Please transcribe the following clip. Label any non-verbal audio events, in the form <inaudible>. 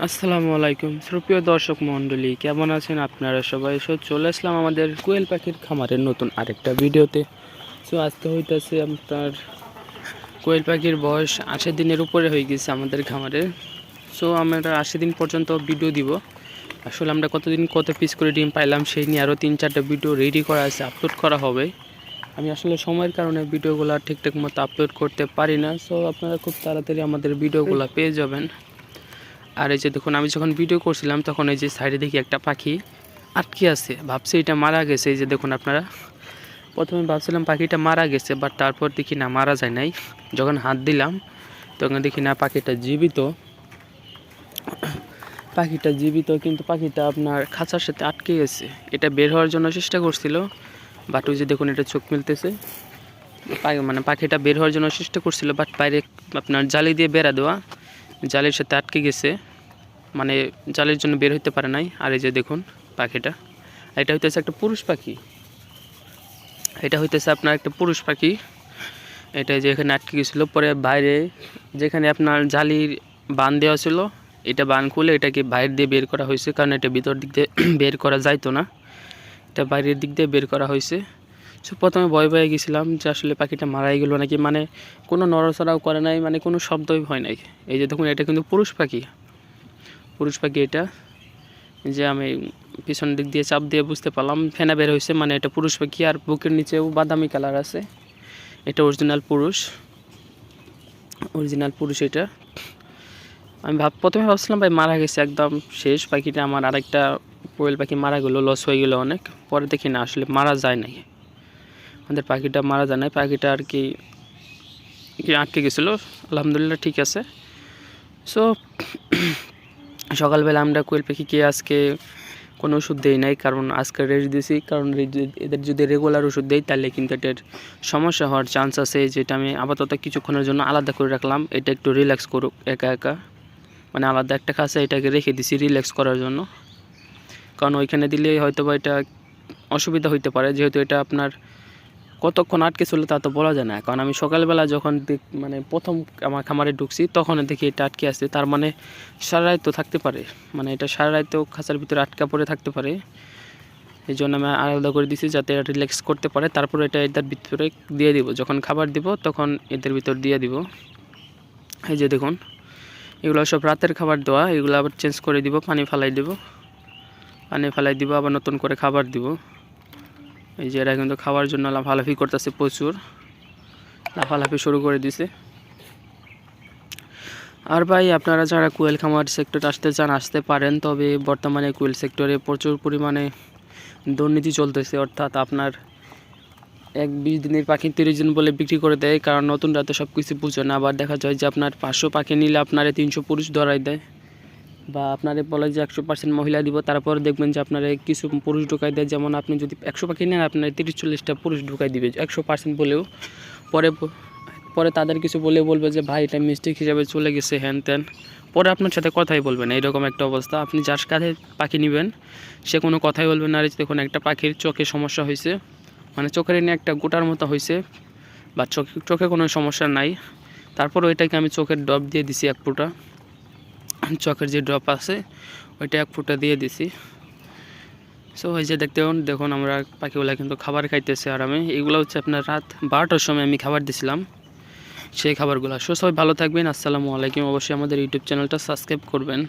আসসালামু আলাইকুম। সুপ্রিয় দর্শক মণ্ডলী, কেমন আছেন আপনারা সবাই? সো চলে আসলাম আমাদের কোয়েল পাখির খামারের নতুন আরেকটা ভিডিওতে। সো আজকে হইতেছে আপনার কোয়েল পাখির বয়স আশি দিনের উপরে হয়ে গেছে আমাদের খামারে। সো আমরা আশি দিন পর্যন্ত ভিডিও দিব। আসলে আমরা কতদিন কত পিস করে ডিম পাইলাম সেই নিয়ে আরও তিন চারটা ভিডিও রেডি করা আছে আপলোড করা হবে। আমি আসলে সময়ের কারণে ভিডিওগুলো ঠিকঠাক মতো আপলোড করতে পারি না। সো আপনারা খুব তাড়াতাড়ি আমাদের ভিডিওগুলো পেয়ে যাবেন। আর এই যে দেখুন, আমি যখন ভিডিও করছিলাম, তখন এই যে সাইডে দেখি একটা পাখি আটকে আছে। ভাবছি এটা মারা গেছে। এই যে দেখুন আপনারা, প্রথমে ভাবছিলাম পাখিটা মারা গেছে বাট তারপর দেখি না, মারা যায় নাই। যখন হাত দিলাম, তখন দেখি না, পাখিটা জীবিত। পাখিটা জীবিত, কিন্তু পাখিটা আপনার খাঁচার সাথে আটকে গেছে। এটা বের হওয়ার জন্য চেষ্টা করছিল বাট ওই যে দেখুন, এটা চোখ মিলতেছে। মানে পাখিটা বের হওয়ার জন্য চেষ্টা করছিল বাট বাইরে আপনার জালি দিয়ে বেড়া দেওয়া। জালের সাথে আটকে গেছে। মানে জালের জন্য বের হইতে পারে নাই। আর এই যে দেখুন পাখিটা। এটা হইতেছে একটা পুরুষ পাখি। এটা হইতেছে আপনার একটা পুরুষ পাখি। এটা যে এখানে আটকে গেছিল। পরে বাইরে যেখানে আপনার জালির বান দেওয়া ছিল, এটা বান খুলে এটাকে বাইরে দিয়ে বের করা হয়েছে। কারণ এটা ভিতর দিক দিয়ে <clears throat> বের করা যাইতো না। এটা বাইরের দিক দিয়ে বের করা হয়েছে। সো প্রথমে ভয় ভয়ে গেছিলাম যে আসলে পাখিটা মারাই গেলো নাকি। মানে কোনো নড়াচড়াও করে নাই মানে কোনো শব্দই হয় নাই। এই যে দেখুন, এটা কিন্তু পুরুষ পাখি। পুরুষ পাখি এটা। যে আমি পিছন দিক দিয়ে চাপ দিয়ে বুঝতে পারলাম, ফেনা বের হয়েছে মানে এটা পুরুষ পাখি আর বুকের নিচেও বাদামি কালার আছে। এটা অরিজিনাল পুরুষ। অরিজিনাল পুরুষ এটা। আমি ভাব, প্রথমে ভাবছিলাম, ভাই, মারা গেছে একদম শেষ। পাখিটা আমার আরেকটা কোয়েল পাখি মারা গেলো লস হয়ে গেলো অনেক। পরে দেখি না, আসলে মারা যায় নাই। আমাদের পাখিটা মারা যায় নাই। পাখিটা আর কি আটকে গেছিল। আলহামদুলিল্লাহ ঠিক আছে। সো সকালবেলা আমরা কোয়েল পাখিকে আজকে কোনো ওষুধ দেই নাই, কারণ আজকে রেস্ট দিয়েছি কারণ এদের যদি রেগুলার ওষুধ দেই, তাহলে কিন্তু এটার সমস্যা হওয়ার চান্স আছে, যেটা আমি আপাতত কিছুক্ষণের জন্য আলাদা করে রাখলাম। এটা একটু রিল্যাক্স করুক, একা একা। মানে আলাদা একটা খাঁচা এটাকে রেখে দিছি রিল্যাক্স করার জন্য। কারণ ওইখানে দিলে হয়তো বা এটা অসুবিধা হইতে পারে। যেহেতু এটা আপনার কতক্ষণ আটকে ছিল তা তো বলা যায় না। কারণ আমি সকালবেলা যখন মানে প্রথম আমার খামারে ঢুকছি, তখন দেখি এটা আটকে আছে। তার মানে সারা তো থাকতে পারে। মানে এটা সারা রাতেও খাঁচার ভিতরে আটকা পড়ে থাকতে পারে। এই জন্য আমি আলাদা করে দিছি যাতে এটা রিল্যাক্স করতে পারে। তারপর এটা এদের ভিতরে দিয়ে দিব। যখন খাবার দিব, তখন এদের ভিতর দিয়ে দিব। এই যে দেখুন, এগুলো সব রাতের খাবার দেওয়া। এগুলো আবার চেঞ্জ করে দিব, পানি ফালাই দিব। পানি ফালাই দিব, আবার নতুন করে খাবার দিব। এই যে এরা কিন্তু খাওয়ার জন্য লাফালাফি করতেছে প্রচুর। লাফালাফি শুরু করে দিছে। আর ভাই, আপনারা যারা কোয়েল খামার সেক্টরে আসতে চান, আসতে পারেন। তবে বর্তমানে কোয়েল সেক্টরে প্রচুর পরিমাণে দুর্নীতি চলতেছে। অর্থাৎ আপনার এক বিশ দিনের পাখি তিরিশ দিন বলে বিক্রি করে দেয়। কারণ নতুন রাতে সব কিছু বুঝে না। আবার দেখা যায় যে আপনার পাঁচশো পাখি নিলে আপনারে তিনশো পুরুষ ধরাই দেয়। বা আপনারে বলে যে একশো পার্সেন্ট মহিলা দিব, তারপর দেখবেন যে আপনারা কিছু পুরুষ ঢুকাই দেয়। যেমন আপনি যদি একশো পাখি নেন, আপনার তিরিশ চল্লিশটা পুরুষ ঢুকাই দিবে, একশো পার্সেন্ট বলেও। পরে পরে তাদের কিছু বলে বলবে যে, ভাই, এটা মিস্টেক হিসাবে চলে গেছে হ্যান ত্যান পরে আপনার সাথে কথাই বলবে না, এরকম একটা অবস্থা। আপনি যার কাছে পাখি নেবেন, সে কোনো কথাই বলবে না। আর, দেখুন, একটা পাখির চোখে সমস্যা হয়েছে। মানে চোখের এনে একটা গোটার মতো হয়েছে, বা চোখে চোখে কোনো সমস্যা নাই। তারপর ওইটাকে আমি চোখের ডব দিয়ে দিছি এক ফুটা। চকের যে ড্রপ আছে ওইটা এক ফুটা দিয়ে দিছি। সো এই যে দেখতে পান, দেখুন আমরা পাখিগুলা কিন্তু খাবার খাইতেছে আমি এগুলো হচ্ছে আপনার রাত বারোটার সময় আমি খাবার দিছিলাম। সেই খাবারগুলো। সো সবাই ভালো থাকবেন। আসসালামু আলাইকুম। অবশ্যই আমাদের ইউটিউব চ্যানেলটা সাবস্ক্রাইব করবেন।